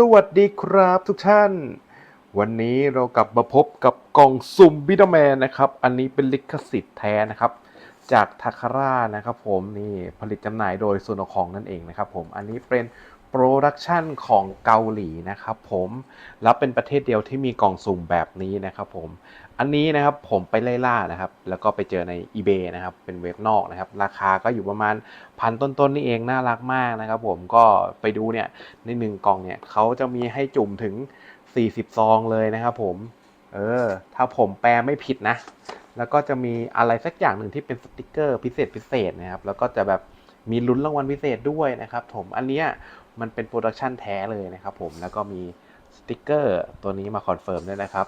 สวัสดีครับทุกท่าน วันนี้เรากลับมาพบกับกล่องซุ่มบิดาแมนนะครับ อันนี้เป็นลิขสิทธิ์แท้นะครับ จากทาคาร่านะครับผมนี่ผลิตจำหน่ายโดยส่วนของนั่นเองนะครับผมอันนี้เป็นโปรดักชันของเกาหลีนะครับผม และเป็นประเทศเดียวที่มีกล่องสุ่มแบบนี้นะครับผม อันนี้นะครับผมไปไล่ล่านะครับ แล้วก็ไปเจอใน eBay นะครับ เป็นเว็บนอกนะครับ ราคาก็อยู่ประมาณพันต้นๆนี่เองน่ารักมากนะครับ ผมก็ไปดูเนี่ยในหนึ่งกล่องเนี่ยเขาจะมีให้จุ่มถึง 40 ซองเลยนะครับ ผม เออ ถ้าผมแปลไม่ผิดนะ แล้วก็จะมีอะไรสักอย่างหนึ่งที่เป็นสติกเกอร์พิเศษพิเศษนะครับ แล้วก็จะแบบมีลุ้นรางวัลพิเศษด้วยนะครับ ผมอันเนี้ยมันเป็นโปรดักชันแท้เลยนะครับ ผมแล้วก็มีสติกเกอร์ตัวนี้มาคอนเฟิร์มด้วยนะครับ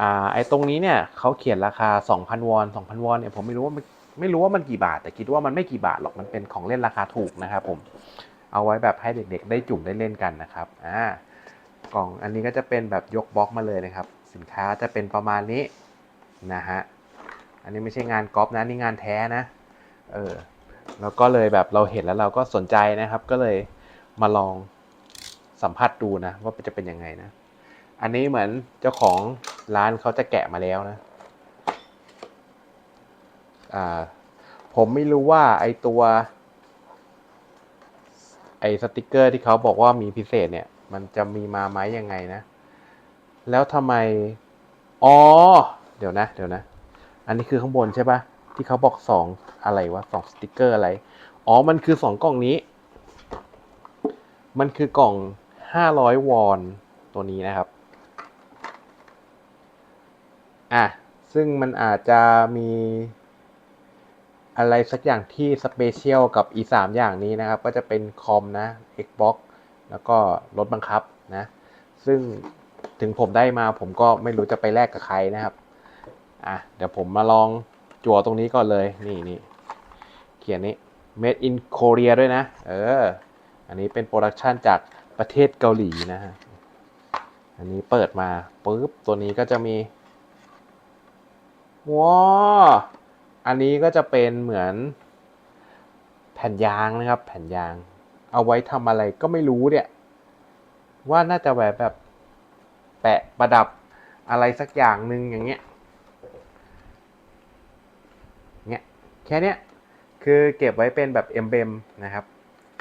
อ่าไอ้ตรงนี้เนี่ยเขาเขียนราคา 2,000 วอน 2,000 วอนเนี่ยผมไม่รู้ว่ามันไม่รู้ว่ามันกี่บาท แต่คิดว่ามันไม่กี่บาทหรอกมันเป็นของเล่นราคาถูกนะครับผมเอาไว้แบบให้เด็กๆ ได้จุ่มได้เล่นกันนะครับอ่ากล่องอันนี้ก็จะเป็นแบบยกบล็อกมาเลยนะครับ สินค้าจะเป็นประมาณนี้นะฮะอันนี้ไม่ใช่งานก๊อปนะนี่งานแท้นะเออแล้วก็เลยแบบเราเห็นแล้วเราก็สนใจนะครับ ก็เลยมาลองสัมผัสดูนะว่าจะเป็นยังไงนะ อันนี้เหมือนเจ้าของ ร้านเขาจะแกะมาแล้วนะอ่าผมไม่รู้ว่าไอตัว ไอสติกเกอร์ที่เขาบอกว่ามีพิเศษเนี่ย มันจะมีมาไหมยังไงนะ แล้วทำไม อ๋อ เดี๋ยวนะ เดี๋ยวนะ อันนี้คือข้างบนใช่ปะที่เขาบอกสองอะไรวะสองสติกเกอร์อะไร อ๋อ มันคือสองกล่องนี้ มันคือกล่องห้าร้อยวอนตัวนี้นะครับ อะซึ่งมันอาจจะมีอะไรสักอย่างที่สเปเชียลกับอีสามอย่างนี้นะครับ ก็จะเป็นคอมนะ Xbox แล้วก็รถบังคับนะ ซึ่งถึงผมได้มาผมก็ไม่รู้จะไปแลกกับใครนะครับ อะ เดี๋ยวผมมาลองจั่วตรงนี้ก่อนเลย นี่นี่เขียนนี้ made in Korea ด้วยนะ เออ อันนี้เป็นโปรดักชันจากประเทศเกาหลีนะฮะ อันนี้เปิดมาปุ๊บ ตัวนี้ก็จะมี ว้าอันนี้ก็จะเป็นเหมือนแผ่นยางนะครับ แผ่นยาง เอาไว้ทำอะไรก็ไม่รู้เนี่ย ว่าน่าจะแบบแบบแปะประดับอะไรสักอย่างหนึ่งอย่างเงี้ยเงี้ยแค่เนี้ยคือเก็บไว้เป็นแบบเอ็มเบมนะครับ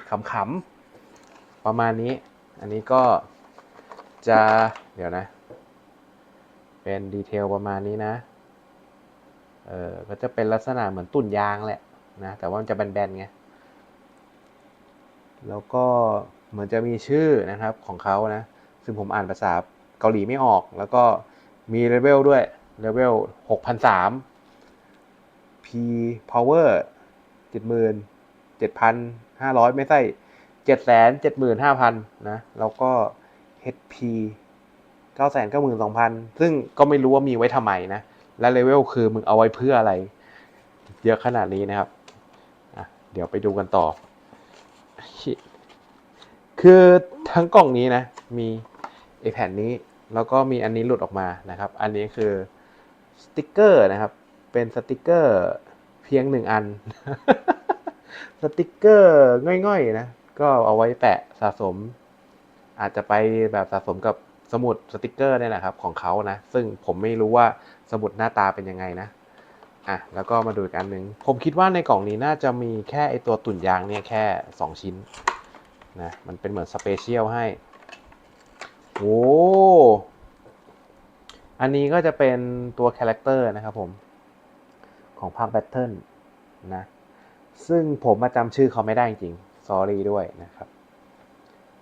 ขำๆประมาณนี้ อันนี้ก็จะเดี๋ยวนะ เป็นดีเทลประมาณนี้นะ เออก็จะเป็นลักษณะเหมือนตุ่นยางแหละนะแต่ว่ามันจะแบนๆไงแล้วก็เหมือนจะมีชื่อนะครับของเขานะซึ่งผมอ่านภาษาเกาหลีไม่ออก แล้วก็มีเลเวลด้วยเลเวลหกพันสาม P power เจ็ดหมื่นเจ็ดพันห้าร้อยไม่ใช่เจ็ดแสนเจ็ดหมื่นห้าพันนะแล้วก็ HP เก้าแสนเก้าหมื่นสองพันซึ่งก็ไม่รู้ว่ามีไว้ทำไมนะ และเลเวลคือมึงเอาไว้เพื่ออะไร เยอะขนาดนี้นะครับเดี๋ยวไปดูกันต่อ คือทั้งกล่องนี้นะ มีไอแผ่นนี้ แล้วก็มีอันนี้หลุดออกมานะครับ อันนี้คือสติกเกอร์นะครับ เป็นสติกเกอร์เพียงหนึ่งอัน สติกเกอร์ง่อยๆนะ ก็เอาไว้แปะสะสม อาจจะไปแบบสะสมกับ สมุดสติกเกอร์เนี่ยนะครับของเขานะ ซึ่งผมไม่รู้ว่าสมุดหน้าตาเป็นยังไงนะอะแล้วก็มาดูอีกอันหนึ่งผมคิดว่าในกล่องนี้น่าจะมีแค่ไอตัวตุ่นยางเนี่ยแค่ 2 ชิ้นนะมันเป็นเหมือนสเปเชียลให้โอ้อันนี้ก็จะเป็นตัวคาแรคเตอร์นะครับผมของภาคแบทเทิลนะซึ่งผมมาจำชื่อเขาไม่ได้จริงๆ sorry ด้วยนะครับ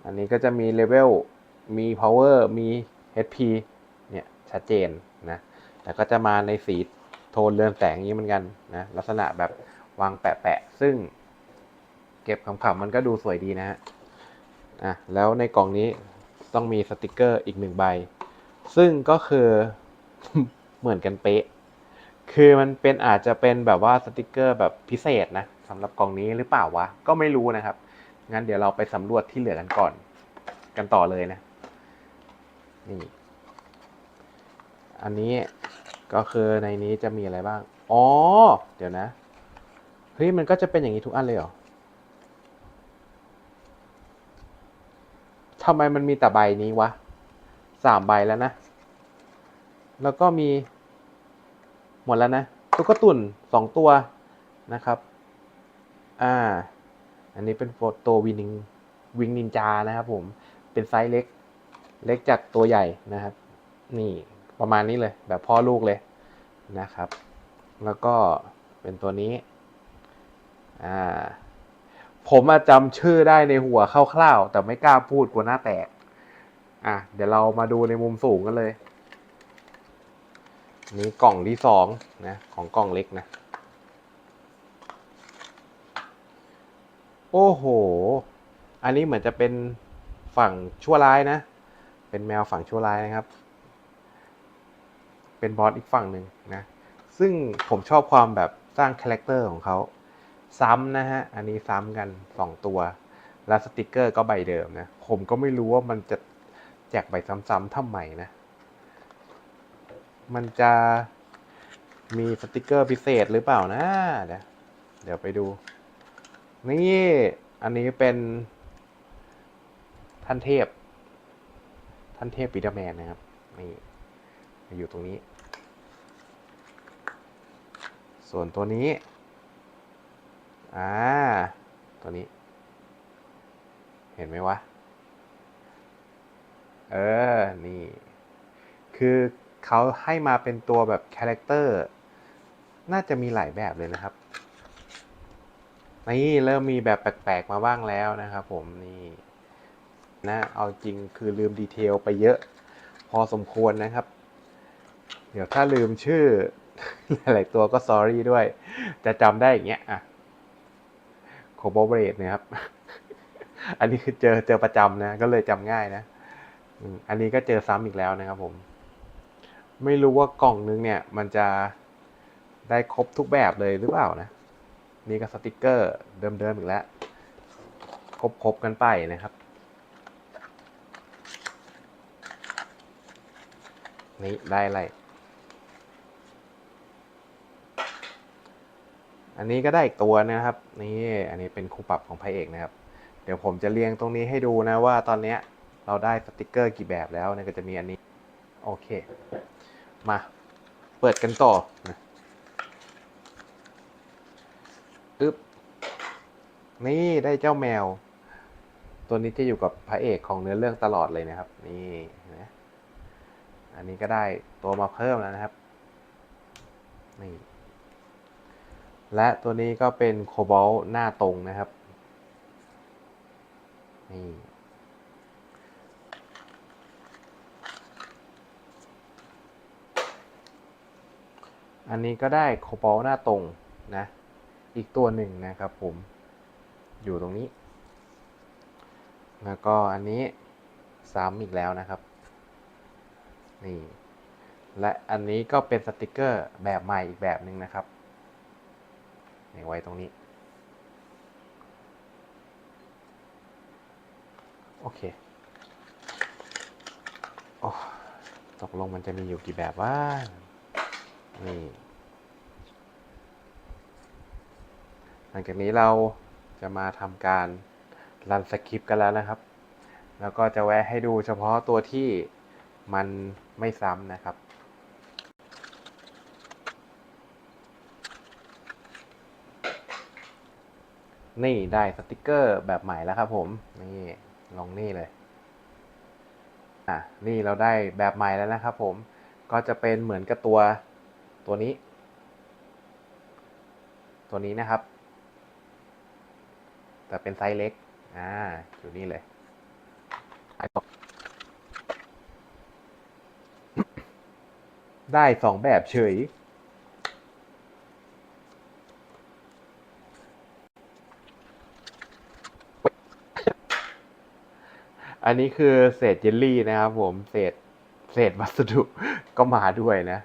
อันนี้ก็จะมีเลเวล มี power มี HP เนี่ยชัดเจนนะแต่ก็จะมาในสีโทนเรืองแสงนี้เหมือนกันนะลักษณะแบบวางแปะๆซึ่งเก็บขำๆมันก็ดูสวยดีนะฮะอะแล้วในกล่องนี้ต้องมีสติกเกอร์อีกหนึ่งใบ ซึ่งก็คือเหมือนกันเป๊ะ คือมันเป็นอาจจะเป็นแบบว่าสติกเกอร์แบบพิเศษนะสำหรับกล่องนี้หรือเปล่าวะ ก็ไม่รู้นะครับ งั้นเดี๋ยวเราไปสำรวจที่เหลือกันก่อน กันต่อเลยนะ นี่ อันนี้ก็คือในนี้จะมีอะไรบ้าง อ๋อ เดี๋ยวนะ เฮ้ย มันก็จะเป็นอย่างนี้ทุกอันเลยเหรอทำไมมันมีแต่ใบนี้วะสามใบแล้วนะ แล้วก็มี หมดแล้วนะ ตุ๊กตุ่นสองตัวนะครับ อ่า อันนี้เป็นโฟโตวินิงวิงนินจานะครับผม เป็นไซส์เล็ก เล็กจากตัวใหญ่นะครับ นี่ประมาณนี้เลยแบบพ่อลูกเลยนะครับ แล้วก็เป็นตัวนี้อ่าผมจำชื่อได้ในหัวคร่าวๆแต่ไม่กล้าพูดกลัวหน้าแตก อะเดี๋ยวเรามาดูในมุมสูงกันเลย นี่กล่องที่สองนะของกล่องเล็กนะ โอ้โห อันนี้เหมือนจะเป็นฝั่งชั่วร้ายนะ เป็นแมวฝั่งชั่วร้ายนะครับ เป็นบอสอีกฝั่งหนึ่งนะ ซึ่งผมชอบความแบบสร้างคาแรคเตอร์ของเขาซ้ำนะฮะ อันนี้ซ้ำกันสองตัว แล้วสติกเกอร์ก็ใบเดิมนะ ผมก็ไม่รู้ว่ามันจะแจกใบซ้ำๆทำไมนะ มันจะมีสติกเกอร์พิเศษหรือเปล่านะ เดี๋ยวเดี๋ยวไปดู นี่ อันนี้เป็นท่านเทพ ท่านเทพปีเตอร์แมนนะครับนี่มาอยู่ตรงนี้ ส่วนตัวนี้ อ่า ตัวนี้ เห็นไหมวะ เออ นี่ คือเขาให้มาเป็นตัวแบบคาแรคเตอร์ น่าจะมีหลายแบบเลยนะครับ นี่ เริ่มมีแบบแปลก ๆ มาบ้างแล้วนะครับผม นี่ นะเอาจริงคือลืมดีเทลไปเยอะ พอสมควรนะครับ เดี๋ยวถ้าลืมชื่อ หลาย ๆ ตัวก็ sorry ด้วย จะจำได้อย่างเงี้ยอะโคโบเบรดนะครับ อันนี้คือเจอเจอประจำนะ ก็เลยจำง่ายนะอันนี้ก็เจอซ้ำอีกแล้วนะครับผม ไม่รู้ว่ากล่องนึงเนี่ย มันจะได้ครบทุกแบบเลยหรือเปล่านะ นี่ก็สติกเกอร์เดิมๆอีกแล้ว ครบๆกันไปนะครับ นี่ได้อะไร อันนี้ก็ได้อีกตัวนะครับ นี่อันนี้เป็นคู่ปรับของพระเอกนะครับ เดี๋ยวผมจะเรียงตรงนี้ให้ดูนะว่าตอนนี้เราได้สติกเกอร์กี่แบบแล้วเนี่ยก็จะมีอันนี้ โอเค มาเปิดกันต่อนะอึ๊บนี่ได้เจ้าแมว ตัวนี้จะอยู่กับพระเอกของเนื้อเรื่องตลอดเลยนะครับ นี่นะ อันนี้ก็ได้ตัวมาเพิ่มแล้วนะครับนี่และตัวนี้ก็เป็นโคบอลหน้าตรงนะครับนี่อันนี้ก็ได้โคบอลหน้าตรงนะ อีกตัวหนึ่งนะครับผมอยู่ตรงนี้ แล้วก็อันนี้ซ้ำอีกแล้วนะครับ นี่ และอันนี้ก็เป็นสติกเกอร์แบบใหม่อีกแบบหนึ่งนะครับนี่ไว้ตรงนี้ โอเค โอ้ตกลงมันจะมีอยู่กี่แบบว่านี่หลังจากนี้เราจะมาทำการรันสคริปต์กันแล้วนะครับ แล้วก็จะแวะให้ดูเฉพาะตัวที่ มันไม่ซ้ำนะครับ นี่ได้สติกเกอร์แบบใหม่แล้วครับผม นี่ลองนี่เลย อะ นี่เราได้แบบใหม่แล้วนะครับผม ก็จะเป็นเหมือนกับตัวตัวนี้ ตัวนี้นะครับ แต่เป็นไซส์เล็ก อ่า อยู่นี่เลยไได้สองแบบเฉย อันนี้คือเศษเยลลี่นะครับผม เศษ เศษวัสดุก็มาด้วยนะ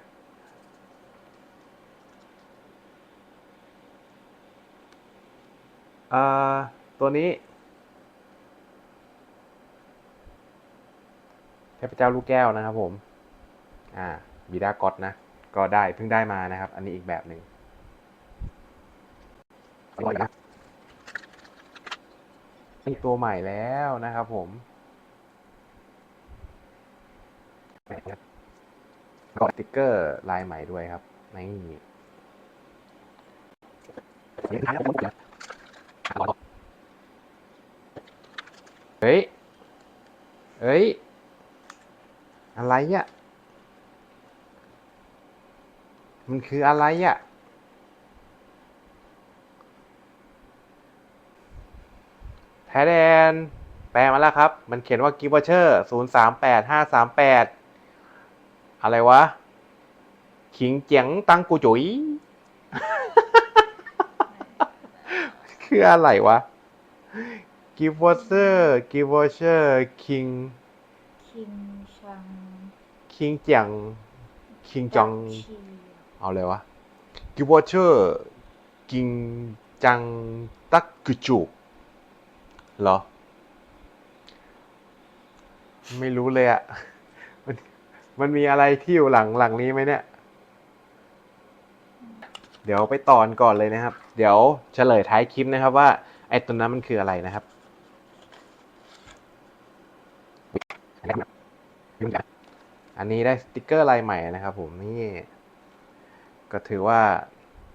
ตัวนี้เทพเจ้าลูกแก้วนะครับผม อ่า บีดากอตนะ ก็ได้เพิ่งได้มานะครับ อันนี้อีกแบบหนึ่งร้อยนี่ตัวใหม่แล้วนะครับผมก็สติ๊กเกอร์ลายใหม่ด้วยครับนี่เฮ้ย เฮ้ย อะไรอะ มันคืออะไรอะ แท้แดน แปลมาแล้วครับ มันเขียนว่ากิฟต์วอเชอร์ศูนย์สามแปดห้าสามแปดอะไรวะ ขิงเจียงตังกูจุย คืออะไรวะกิฟต์วอเชอร์กิฟต์วอเชอร์คิง คิงชัง คิงเจียงคิงจังชี เอาเลยวะกิวอเชอร์กิงจังตักกุจุเหรอ ไม่รู้เลยอะมันมันมีอะไรที่อยู่หลังหลังนี้ไหมเนี่ย เดี๋ยวไปตอนก่อนเลยนะครับ เดี๋ยวเฉลยท้ายคลิปนะครับว่าไอ้ตัวนั้นมันคืออะไรนะครับอันนี้ได้สติกเกอร์ลายใหม่นะครับผมนี่ ก็ถือว่า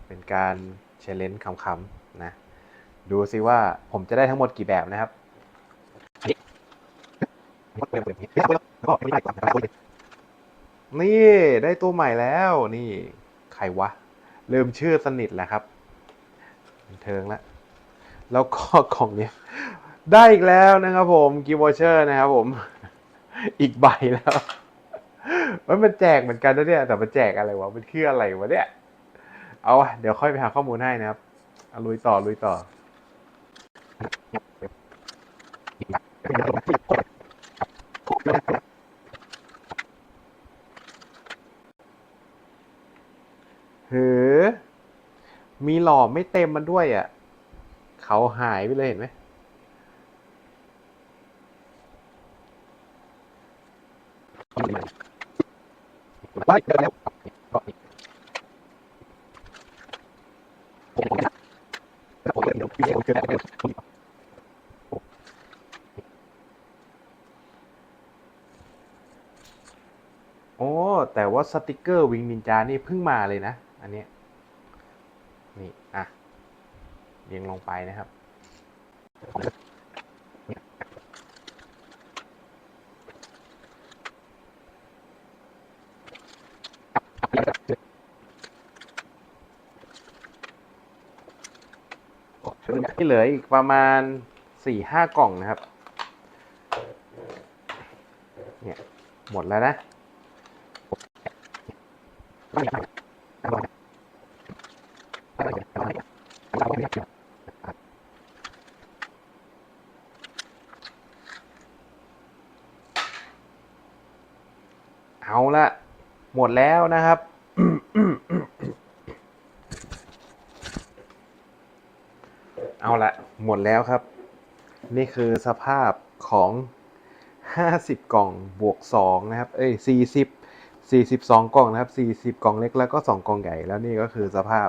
เป็นการเชลเลนจ์ขำๆนะ ดูซิว่าผมจะได้ทั้งหมดกี่แบบนะครับนี่ได้ตัวใหม่แล้วนี่ใครวะลืมชื่อสนิทแล้วครับเทิงแล้วแล้วก็ของเนี้ยได้อีกแล้วนะครับผมกิวอเชอร์นะครับผม อีกใบแล้ว มันมันแจกเหมือนกันนะเนี่ย แต่มันแจกอะไรวะ มันคืออะไรวะเนี่ย เอาเดี๋ยวค่อยไปหาข้อมูลให้นะครับเอาลุยต่อลุยต่อเหือมีหล่อไม่เต็มมันด้วยอะ เขาหายไปเลยเห็นไหม โอ้ แต่ว่าสติกเกอร์วิงนินจานี่เพิ่งมาเลยนะ อันนี้ นี่ อะเรียงลงไปนะครับ ที่ เหลืออีกประมาณสี่ห้ากล่องนะครับ เนี่ย หมดแล้วนะ เอาละหมดแล้วนะครับ เอาละหมดแล้วครับ นี่คือสภาพของ 50 กล่องบวก 2 นะครับ เอ้ย 40 42 กล่องนะครับ 40 กล่องเล็กแล้วก็ 2 กล่องใหญ่แล้วนี่ก็คือสภาพ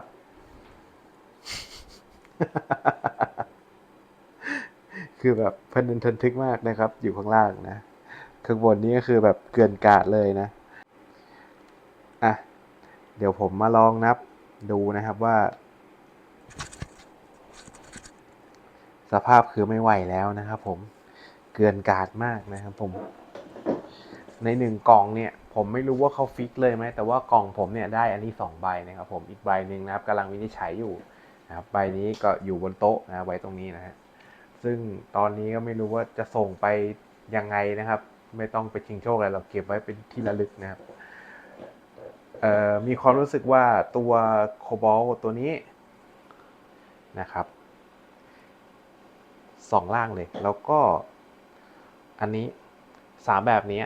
คือแบบเพันทึนทึกมากนะครับ อยู่ข้างล่างนะข้างบนนี้ก็คือแบบเกลือนกาดเลยนะ อะ เดี๋ยวผมมาลองนับดูนะครับว่า สภาพคือไม่ไหวแล้วนะครับ ผมเกินกาดมากนะครับผม ในหนึ่งกล่องเนี่ย ผมไม่รู้ว่าเขาฟิกเลยไหมแต่ว่ากล่องผมเนี่ยได้อันนี้สองใบนะครับ ผมอีกใบหนึ่งนะครับกำลังวินิจฉัยอยู่นะครับใบนี้ก็อยู่บนโต๊ะนะไว้ตรงนี้นะฮะซึ่งตอนนี้ก็ไม่รู้ว่าจะส่งไปยังไงนะครับ ไม่ต้องไปชิงโชคอะไรเราเก็บไว้เป็นที่ระลึกนะครับเอ่อมีความรู้สึกว่าตัวโคบอลตัวนี้นะครับ สองล่างเลย แล้วก็อันนี้สามแบบนี้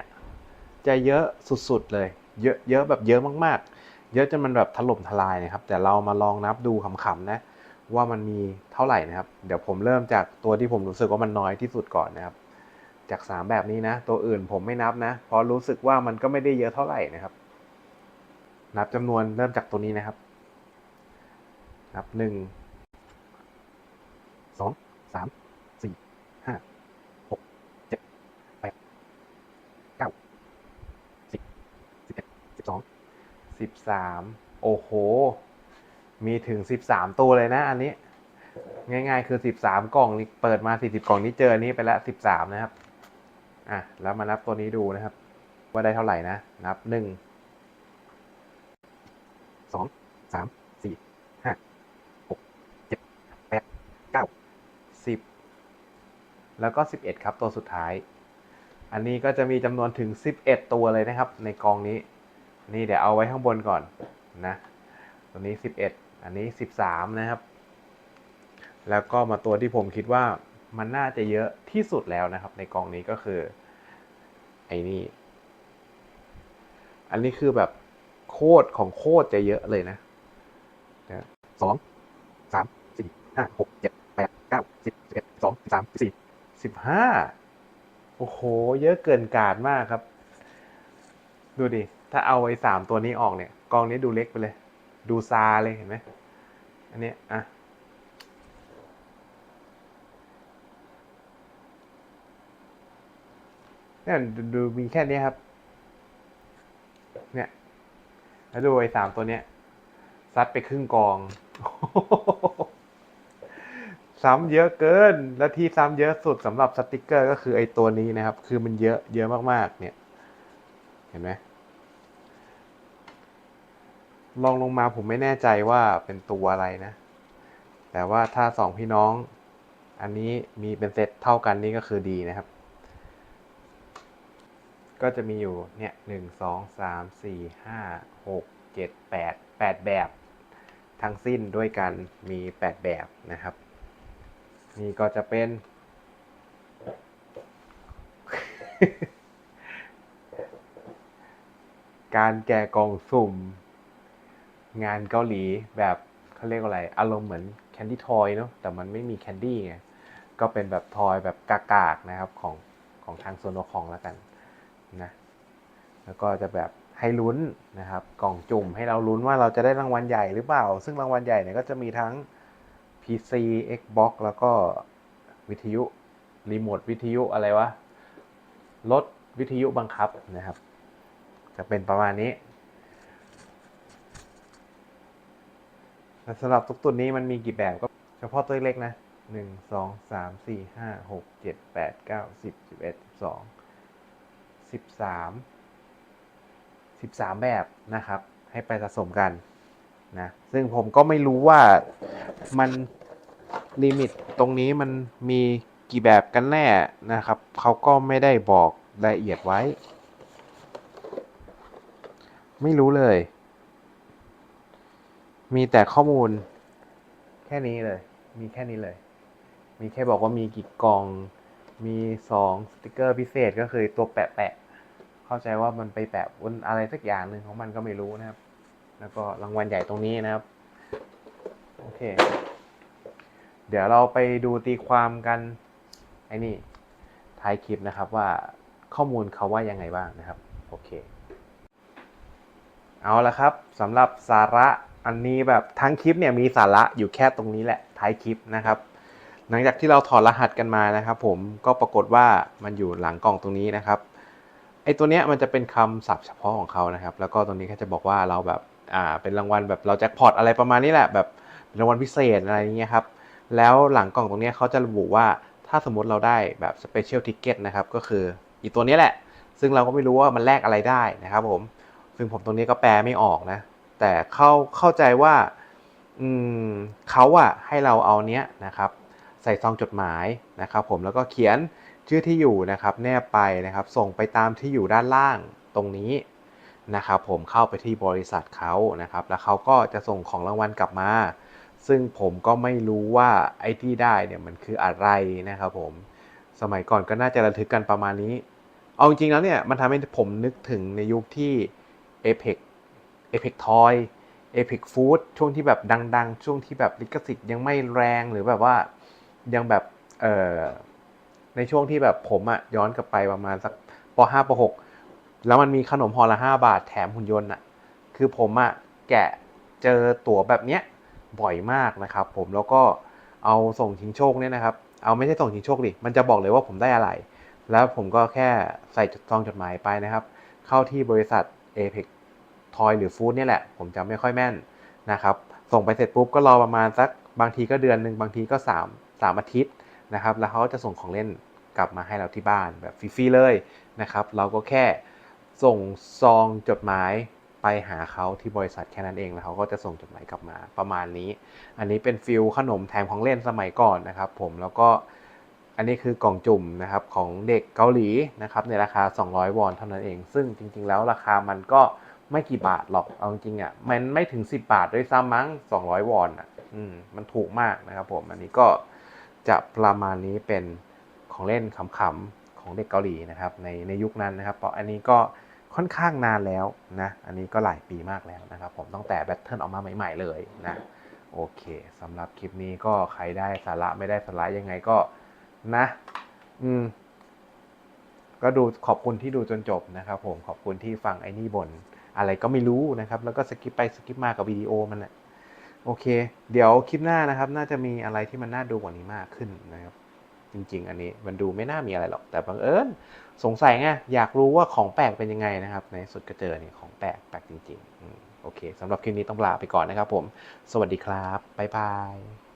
จะเยอะสุดๆเลย เยอะเยอะแบบเยอะมากๆ เยอะจนมันแบบถล่มทลายนะครับ แต่เรามาลองนับดูขำๆนะว่ามันมีเท่าไหร่นะครับ เดี๋ยวผมเริ่มจากตัวที่ผมรู้สึกว่ามันน้อยที่สุดก่อนนะครับ จากสามแบบนี้นะ ตัวอื่นผมไม่นับนะ เพราะรู้สึกว่ามันก็ไม่ได้เยอะเท่าไหร่นะครับ นับจำนวนเริ่มจากตัวนี้นะครับ นับหนึ่งสองสาม สี่ห้าหกเจ็ดแปดเก้าสิบ สิบสามโอ้โห มีถึงสิบสามตัวเลยนะ อันนี้ ง่าย ๆ คือสิบสามกล่องนี้เปิดมาสี่สิบกล่องนี้เจออันนี้ไปแล้วสิบสามนะครับ อะ แล้วมานับตัวนี้ดูนะครับ ว่าได้เท่าไหร่นะ นับหนึ่งสองสามสี่ห้าหกเจ็ดแปดเก้าสิบแล้วก็สิบเอ็ดครับตัวสุดท้าย อันนี้ก็จะมีจำนวนถึงสิบเอ็ดตัวเลยนะครับ ในกองนี้ นี่เดี๋ยวเอาไว้ข้างบนก่อนนะ ตัวนี้สิบเอ็ดอันนี้สิบสามนะครับ แล้วก็มาตัวที่ผมคิดว่ามันน่าจะเยอะที่สุดแล้วนะครับ ในกองนี้ก็คือไอ้นี่ อันนี้คือแบบโคตรของโคตรจะเยอะเลยนะนะสองสามสี่ห้าหกเจ็ดแปดเก้าสิบสิบเอ็ดสองสามสี่สิบห้าโอ้โห เยอะเกินกาดมากครับ ดูดิ ถ้าเอาไอ้สามตัวนี้ออกเนี่ย กองนี้ดูเล็กไปเลย ดูซาเลยเห็นไหมอันนี้อะนี่ยดูมีแค่นี้ครับ เนี่ย แล้วดูไอ้สามตัวเนี้ยซัดไปครึ่งกอง ซ้ำเยอะเกิน และที่ซ้ำเยอะสุดสำหรับสติกเกอร์ก็คือไอ้ตัวนี้นะครับ คือมันเยอะเยอะมากๆ เนี่ย เห็นไหม ลองลงมาผมไม่แน่ใจว่าเป็นตัวอะไรนะ แต่ว่าถ้าสองพี่น้อง อันนี้มีเป็นเซตเท่ากันนี่ก็คือดีนะครับ ก็จะมีอยู่เนี่ยหนึ่งสองสามสี่ห้าหกเจ็ดแปดแปดแบบ ทั้งสิ้นด้วยกันมีแปดแบบนะครับ นี่ก็จะเป็น การแกะกล่องสุ่ม งานเกาหลีแบบเขาเรียกว่าอะไร อารมณ์เหมือนแคนดี้ทอยเนาะแต่มันไม่มีแคนดี้ไงก็เป็นแบบทอยแบบกากๆนะครับของของทางโซโนคองแล้วกันนะแล้วก็จะแบบให้ลุ้นนะครับ กล่องจุ่มให้เราลุ้นว่าเราจะได้รางวัลใหญ่หรือเปล่า ซึ่งรางวัลใหญ่เนี่ยก็จะมีทั้ง PC Xbox แล้วก็วิทยุรีโมทวิทยุอะไรวะรถวิทยุบังคับนะครับ จะเป็นประมาณนี้ แต่ สำหรับทุกตัวนี้มันมีกี่แบบก็เฉพาะตัวเล็กนะหนึ่งสองสามสี่ห้าหกเจ็ดแปดเก้าสิบสิบเอ็ดสิบสองสิบสามสิบสามแบบนะครับ ให้ไปสะสมกันนะซึ่งผมก็ไม่รู้ว่ามันลิมิตตรงนี้มันมีกี่แบบกันแน่นะครับ เขาก็ไม่ได้บอกรายละเอียดไว้ ไม่รู้เลย มีแต่ข้อมูล แค่นี้เลย มีแค่นี้เลย มีแค่บอกว่ามีกี่กล่อง มีสองสติกเกอร์พิเศษก็คือตัวแปะแปะเข้าใจว่ามันไปแปะบนอะไรสักอย่างหนึ่งของมันก็ไม่รู้นะครับ แล้วก็รางวัลใหญ่ตรงนี้นะครับ โอเค เดี๋ยวเราไปดูตีความกันไอ้นี่ท้ายคลิปนะครับว่าข้อมูลเขาว่ายังไงบ้างนะครับ โอเค เอาละครับสำหรับสาระ อันนี้แบบทั้งคลิปเนี่ยมีสาระอยู่แค่ตรงนี้แหละท้ายคลิปนะครับ หลังจากที่เราถอดรหัสกันมานะครับ ผมก็ปรากฏว่ามันอยู่หลังกล่องตรงนี้นะครับไอตัวเนี้ยมันจะเป็นคำศัพท์เฉพาะของเขานะครับ แล้วก็ตรงนี้ก็จะบอกว่าเราแบบอ่าเป็นรางวัลแบบเราแจ็คพอตอะไรประมาณนี้แหละแบบรางวัลพิเศษอะไรเงี้ยครับแล้วหลังกล่องตรงเนี้ยเขาจะระบุว่าถ้าสมมติเราได้แบบสเปเชียลทิเก็ตนะครับก็คืออีตัวนี้แหละ ซึ่งเราก็ไม่รู้ว่ามันแลกอะไรได้นะครับผม ซึ่งผมตรงนี้ก็แปลไม่ออกนะ แต่เข้าเข้าใจว่าอืมเขาอะให้เราเอาเนี้ยนะครับ ใส่ซองจดหมายนะครับ ผมแล้วก็เขียนชื่อที่อยู่นะครับ แนบไปนะครับ ส่งไปตามที่อยู่ด้านล่างตรงนี้นะครับผมเข้าไปที่บริษัทเขานะครับ แล้วเขาก็จะส่งของรางวัลกลับมา ซึ่งผมก็ไม่รู้ว่าไอ้ที่ได้เนี่ยมันคืออะไรนะครับผมสมัยก่อนก็น่าจะระทึกกันประมาณนี้ เอาจริงๆแล้วเนี่ยมันทำให้ผมนึกถึงในยุคที่ Apex Apex Toy Apex Food ช่วงที่แบบดัง ๆ ช่วงที่แบบลิขสิทธิ์ยังไม่แรงหรือแบบว่ายังแบบเอ่อในช่วงที่แบบผมอะย้อนกลับไปประมาณสักป .5 ป .6 แล้วมันมีขนมห่อละ5บาทแถมหุ่นยนต์อะคือผมอะแกะเจอตั๋วแบบเนี้ยบ่อยมากนะครับ ผมแล้วก็เอาส่งชิงโชคเนี่ยนะครับ เอาไม่ใช่ส่งชิงโชคดิมันจะบอกเลยว่าผมได้อะไร แล้วผมก็แค่ใส่จดซองจดหมายไปนะครับ เข้าที่บริษัท Apex ทอยหรือฟู้ดเนี่ยแหละ ผมจำไม่ค่อยแม่นนะครับ ส่งไปเสร็จปุ๊บก็รอประมาณสักบางทีก็เดือนหนึ่งบางทีก็ 3 3 อาทิตย์นะครับ แล้วเขาจะส่งของเล่นกลับมาให้เราที่บ้านแบบฟรีๆเลยนะครับ เราก็แค่ส่งซองจดหมายไปหาเขาที่บริษัทแค่นั้นเองแล้วเขาก็จะส่งจดหมายกลับมาประมาณนี้ อันนี้เป็นฟิลขนมแถมของเล่นสมัยก่อนนะครับ ผมแล้วก็อันนี้คือกล่องจุ่มนะครับของเด็กเกาหลีนะครับในราคา 200 วอนเท่านั้นเอง ซึ่งจริงๆ แล้วราคามันก็ ไม่กี่บาทหรอกเอาจริงอะมันไม่ถึง 10 บาทด้วยซ้ำมั้ง 200 วอนอะอืมมันถูกมากนะครับผมอันนี้ก็จะประมาณนี้เป็นของเล่นขำๆของเด็กเกาหลีนะครับในในยุคนั้นนะครับเพราะอันนี้ก็ค่อนข้างนานแล้วนะอันนี้ก็หลายปีมากแล้วนะครับผมตั้งแต่แบทเทิลออกมาใหม่ ๆ เลยนะโอเคสำหรับคลิปนี้ก็ใครได้สาระไม่ได้สาระยังไงก็นะ อืม ก็ดูขอบคุณที่ดูจนจบนะครับผมขอบคุณที่ฟังไอ้นี่บน อะไรก็ไม่รู้นะครับ แล้วก็สกิปไปสกิปมากับวิดีโอมันนะโอเค เดี๋ยวคลิปหน้านะครับ น่าจะมีอะไรที่มันน่าดูกว่านี้มากขึ้นนะครับ จริง ๆ อันนี้มันดูไม่น่ามีอะไรหรอก แต่บังเอิญสงสัยไงอยากรู้ว่าของแปลกเป็นยังไงนะครับ ในสุดก็เจอเนี่ยของแปลกแปลกจริงๆโอเคสำหรับคลิปนี้ต้องลาไปก่อนนะครับผม สวัสดีครับบ๊ายบาย